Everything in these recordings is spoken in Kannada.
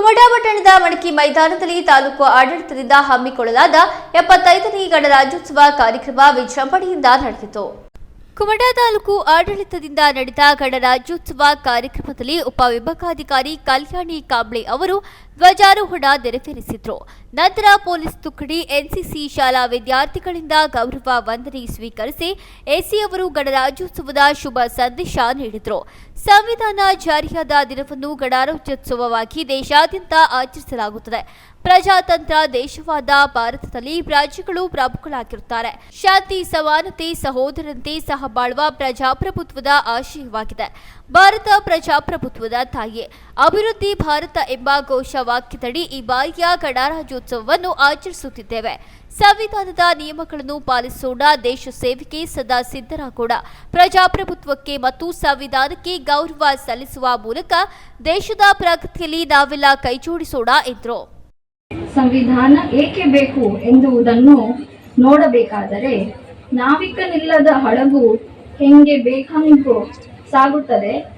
ಕುಮಟಾ ಪಟ್ಟಣದ ಮಡಕಿ ಮೈದಾನದಲ್ಲಿ ತಾಲೂಕು ಆಡಳಿತದಿಂದ ಹಮ್ಮಿಕೊಳ್ಳಲಾದ ಎಪ್ಪತ್ತೈದನೇ ಗಣರಾಜ್ಯೋತ್ಸವ ಕಾರ್ಯಕ್ರಮ ವಿಜೃಂಭಣೆಯಿಂದ ನಡೆಯಿತು ಕುಮಟಾ ತಾಲೂಕು ಆಡಳಿತದಿಂದ ನಡೆದ ಗಣರಾಜ್ಯೋತ್ಸವ ಕಾರ್ಯಕ್ರಮದಲ್ಲಿ ಉಪವಿಭಾಗಾಧಿಕಾರಿ ಕಲ್ಯಾಣಿ ಕಾಂಬ್ಳೆ ಅವರು ಧ್ವಜಾರೋಹಣ ನೆರವೇರಿಸಿದ್ರು ನಂತರ ಪೊಲೀಸ್ ತುಕಡಿ ಎನ್ಸಿಸಿ ಶಾಲಾ ವಿದ್ಯಾರ್ಥಿಗಳಿಂದ ಗೌರವ ವಂದನೆ ಸ್ವೀಕರಿಸಿ ಎಸಿ ಅವರು ಗಣರಾಜ್ಯೋತ್ಸವದ ಶುಭ ಸಂದೇಶ ನೀಡಿದರು. ಸಂವಿಧಾನ ಜಾರಿಯಾದ ದಿನವನ್ನು ಗಣರಾಜ್ಯೋತ್ಸವವಾಗಿ ದೇಶಾದ್ಯಂತ ಆಚರಿಸಲಾಗುತ್ತದೆ. ಪ್ರಜಾತಂತ್ರ ದೇಶವಾದ ಭಾರತದಲ್ಲಿ ರಾಜ್ಯಗಳು ಪ್ರಮುಖರಾಗಿರುತ್ತಾರೆ. ಶಾಂತಿ, ಸಮಾನತೆ, ಸಹೋದರಂತೆ ಸಹಬಾಳುವ ಪ್ರಜಾಪ್ರಭುತ್ವದ ಆಶಯವಾಗಿದೆ. ಭಾರತ ಪ್ರಜಾಪ್ರಭುತ್ವದ ತಾಯಿ, ಅಭಿವೃದ್ಧಿ ಭಾರತ ಎಂಬ ಘೋಷವಾಕ್ಯದಡಿ ಈ ಬಾರಿಯ ಗಣರಾಜ್ಯೋತ್ಸವವನ್ನು ಆಚರಿಸುತ್ತಿದ್ದೇವೆ. ಸಂವಿಧಾನದ ನಿಯಮಗಳನ್ನು ಪಾಲಿಸೋಣ, ದೇಶ ಸೇವೆಗೆ ಸದಾ ಸಿದ್ಧರಾಗೋಣ, ಪ್ರಜಾಪ್ರಭುತ್ವಕ್ಕೆ ಮತ್ತು ಸಂವಿಧಾನಕ್ಕೆ ಗೌರವ ಸಲ್ಲಿಸುವ ಮೂಲಕ ದೇಶದ ಪ್ರಗತಿಯಲ್ಲಿ ನಾವೆಲ್ಲ ಕೈಜೋಡಿಸೋಣ ಎಂದರು. ಸಂವಿಧಾನ ಏಕೆ ಬೇಕು ಎಂಬುದನ್ನು ನೋಡಬೇಕಾದರೆ, ನಾವಿಕನಿಲ್ಲದ ಹಡಗು ಹೆಂಗೆ ಬೇಕಂಗೋ ಸಾಗುತ್ತದೆ.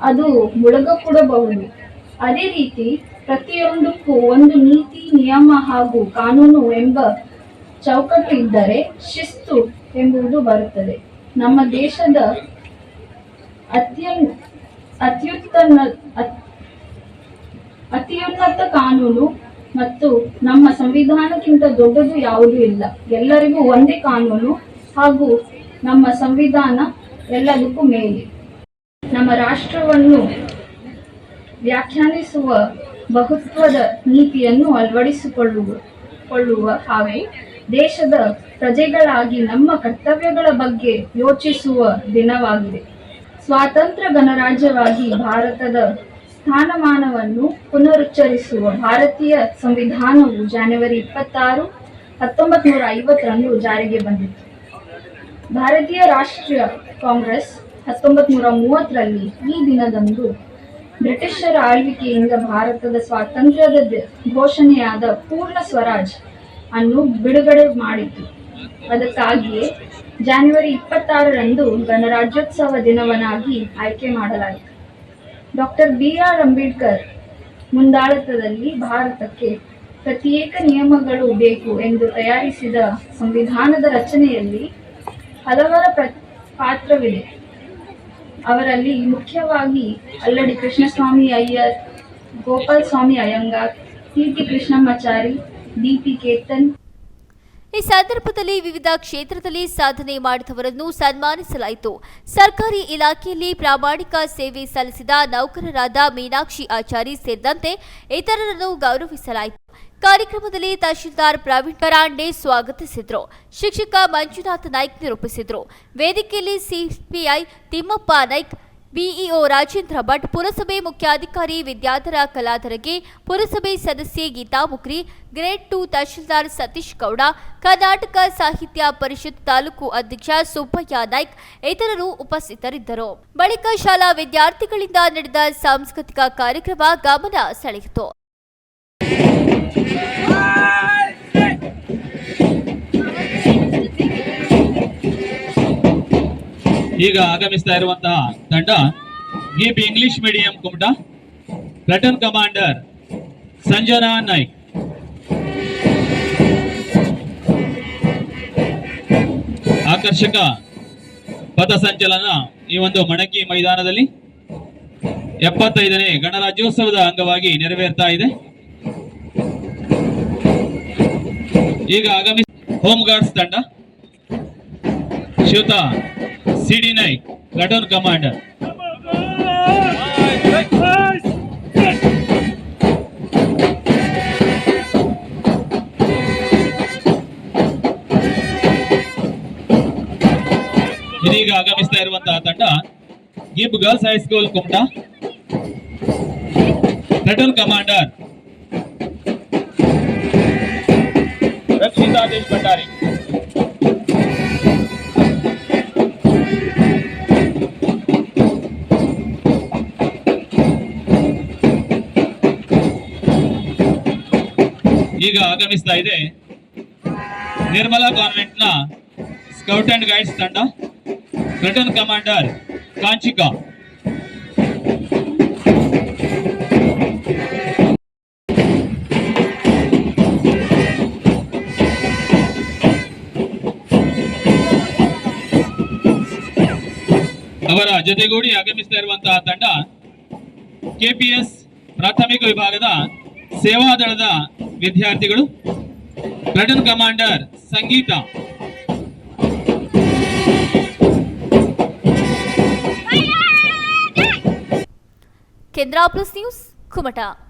ಅದು ಮುಳುಗಕೂಡಬಹುದು. ಅದೇ ರೀತಿ ಪ್ರತಿಯೊಂದಕ್ಕೂ ಒಂದು ನೀತಿ, ನಿಯಮ ಹಾಗೂ ಕಾನೂನು ಎಂಬ ಚೌಕಟ್ಟು ಇದ್ದರೆ ಶಿಸ್ತು ಎಂಬುದು ಬರುತ್ತದೆ. ನಮ್ಮ ದೇಶದ ಅತ್ಯನ್ ಅತ್ಯುತ್ತಮ ಅತ್- ಅತ್ಯುನ್ನತ ಕಾನೂನು ಮತ್ತು ನಮ್ಮ ಸಂವಿಧಾನಕ್ಕಿಂತ ದೊಡ್ಡದು ಯಾವುದೂ ಇಲ್ಲ. ಎಲ್ಲರಿಗೂ ಒಂದೇ ಕಾನೂನು ಹಾಗೂ ನಮ್ಮ ಸಂವಿಧಾನ ಎಲ್ಲದಕ್ಕೂ ಮೇಲೆ. ನಮ್ಮ ರಾಷ್ಟ್ರವನ್ನು ವ್ಯಾಖ್ಯಾನಿಸುವ ಬಹುತ್ವದ ನೀತಿಯನ್ನು ಅಳವಡಿಸಿಕೊಳ್ಳುವ ಕೊಳ್ಳುವ ಹಾಗೆ ದೇಶದ ಪ್ರಜೆಗಳಾಗಿ ನಮ್ಮ ಕರ್ತವ್ಯಗಳ ಬಗ್ಗೆ ಯೋಚಿಸುವ ದಿನವಾಗಿದೆ. ಸ್ವಾತಂತ್ರ್ಯ ಗಣರಾಜ್ಯವಾಗಿ ಭಾರತದ ಸ್ಥಾನಮಾನವನ್ನು ಪುನರುಚ್ಚರಿಸುವ ಭಾರತೀಯ ಸಂವಿಧಾನವು ಜನವರಿ ಇಪ್ಪತ್ತಾರು ಹತ್ತೊಂಬತ್ತು ನೂರ ಐವತ್ತರಂದು ಜಾರಿಗೆ ಬಂದಿತು ಭಾರತೀಯ ರಾಷ್ಟ್ರೀಯ ಕಾಂಗ್ರೆಸ್ ಹತ್ತೊಂಬತ್ತು ನೂರ ಮೂವತ್ತರಲ್ಲಿ ಈ ದಿನದಂದು ಬ್ರಿಟಿಷರ ಆಳ್ವಿಕೆಯಿಂದ ಭಾರತದ ಸ್ವಾತಂತ್ರ್ಯದ ಘೋಷಣೆಯಾದ ಪೂರ್ಣ ಸ್ವರಾಜ್ ಅನ್ನು ಬಿಡುಗಡೆ ಮಾಡಿತು. ಅದಕ್ಕಾಗಿಯೇ ಜಾನ್ವರಿ ಇಪ್ಪತ್ತಾರರಂದು ಗಣರಾಜ್ಯೋತ್ಸವ ದಿನವನ್ನಾಗಿ ಆಯ್ಕೆ ಮಾಡಲಾಯಿತು. ಡಾಕ್ಟರ್ ಬಿ ಆರ್ ಅಂಬೇಡ್ಕರ್ ಮುಂದಾಳತದಲ್ಲಿ ಭಾರತಕ್ಕೆ ಪ್ರತ್ಯೇಕ ನಿಯಮಗಳು ಬೇಕು ಎಂದು ತಯಾರಿಸಿದ ಸಂವಿಧಾನದ ರಚನೆಯಲ್ಲಿ ಹಲವರ ಪ್ರ, ಪಾತ್ರವಿದೆ. ಅವರಲ್ಲಿ ಮುಖ್ಯವಾಗಿ ಅಲ್ಲಡಿ ಕೃಷ್ಣಸ್ವಾಮಿ ಅಯ್ಯರ್ ಗೋಪಾಲ್ ಸ್ವಾಮಿ ಅಯ್ಯಂಗಾರ್ ಕೀರ್ತಿ ಕೃಷ್ಣಮ್ಮಾಚಾರಿ ಡಿ ಪಿ ಕೇತನ್. ಈ ಸಂದರ್ಭದಲ್ಲಿ ವಿವಿಧ ಕ್ಷೇತ್ರದಲ್ಲಿ ಸಾಧನೆ ಮಾಡಿದವರನ್ನು ಸನ್ಮಾನಿಸಲಾಯಿತು. ಸರ್ಕಾರಿ ಇಲಾಖೆಯಲ್ಲಿ ಪ್ರಾಮಾಣಿಕ ಸೇವೆ ಸಲ್ಲಿಸಿದ ನೌಕರರಾದ ಮೀನಾಕ್ಷಿ ಆಚಾರಿ ಸೇರಿದಂತೆ ಇತರರನ್ನು ಗೌರವಿಸಲಾಯಿತು. ಕಾರ್ಯಕ್ರಮದಲ್ಲಿ ತಹಶೀಲ್ದಾರ್ ಪ್ರವೀಣ್ ಕರಾಂಡೆ ಸ್ವಾಗತಿಸಿದ್ರು. ಶಿಕ್ಷಕ ಮಂಜುನಾಥ್ ನಾಯ್ಕ್ ನಿರೂಪಿಸಿದ್ರು. ವೇದಿಕೆಯಲ್ಲಿ ಸಿಪಿಐ ತಿಮ್ಮಪ್ಪ ನಾಯ್ಕ್, ಬಿಇಒ ರಾಜೇಂದ್ರ ಭಟ್, ಪುರಸಭೆ ಮುಖ್ಯಾಧಿಕಾರಿ ವಿದ್ಯಾಧರ ಕಲಾಧರಗೆ, ಪುರಸಭೆ ಸದಸ್ಯೆ ಗೀತಾ ಮುಕ್ರಿ, ಗ್ರೇಡ್ ಟು ತಹಶೀಲ್ದಾರ್ ಸತೀಶ್ ಗೌಡ, ಕರ್ನಾಟಕ ಸಾಹಿತ್ಯ ಪರಿಷತ್ ತಾಲೂಕು ಅಧ್ಯಕ್ಷ ಸುಬ್ಬಯ್ಯ ನಾಯ್ಕ್ ಇತರರು ಉಪಸ್ಥಿತರಿದ್ದರು. ಬಳಿಕ ಶಾಲಾ ವಿದ್ಯಾರ್ಥಿಗಳಿಂದ ನಡೆದ ಸಾಂಸ್ಕೃತಿಕ ಕಾರ್ಯಕ್ರಮ ಗಮನ ಸೆಳೆಯಿತು. ಈಗ ಆಗಮಿಸ್ತಾ ಇರುವಂತಹ ತಂಡ Gibb English medium Kumta platoon commander Sanjana Naik. ಆಕರ್ಷಕ ಪಥಸಂಚಲನ ಈ ಒಂದು ಮಣಕಿ ಮೈದಾನದಲ್ಲಿ ಎಪ್ಪತ್ತೈದನೇ ಗಣರಾಜ್ಯೋತ್ಸವದ ಅಂಗವಾಗಿ ನೆರವೇರ್ತಾ ಇದೆ. ಈಗ ಆಗಮಿಸಿ ಹೋಮ್ ಗಾರ್ಡ್ಸ್ ತಂಡ ಶ್ರೀಯುತ ಸಿಡಿ ನಾಯ್ಕ್ ಪ್ಲಾಟೂನ್ ಕಮಾಂಡರ್ ಇದೀಗ ಆಗಮಿಸ್ತಾ ಇರುವಂತಹ ತಂಡ Gibb girls high school Kumta. Platoon commander Rakshita Desh Bhandari. ಈಗ ಆಗಮಿಸ್ತಾ ಇದೆ. ನಿರ್ಮಲಾ ಕಾನ್ವೆಂಟ್ನ ಸ್ಕೌಟ್ ಅಂಡ್ ಗೈಡ್ಸ್ ತಂಡ, ರಿಟರ್ನ್ ಕಮಾಂಡರ್ ಕಾಂಚಿಕಾ. ಅವರ ಜೊತೆಗೂಡಿ ಆಗಮಿಸ್ತಾ ಇರುವಂತಹ ತಂಡ, ಕೆಪಿಎಸ್ ಪ್ರಾಥಮಿಕ ವಿಭಾಗದ ಸೇವಾದಳದ ವಿದ್ಯಾರ್ಥಿಗಳು. Platoon commander Sangeetha. Kendra plus news Kumta.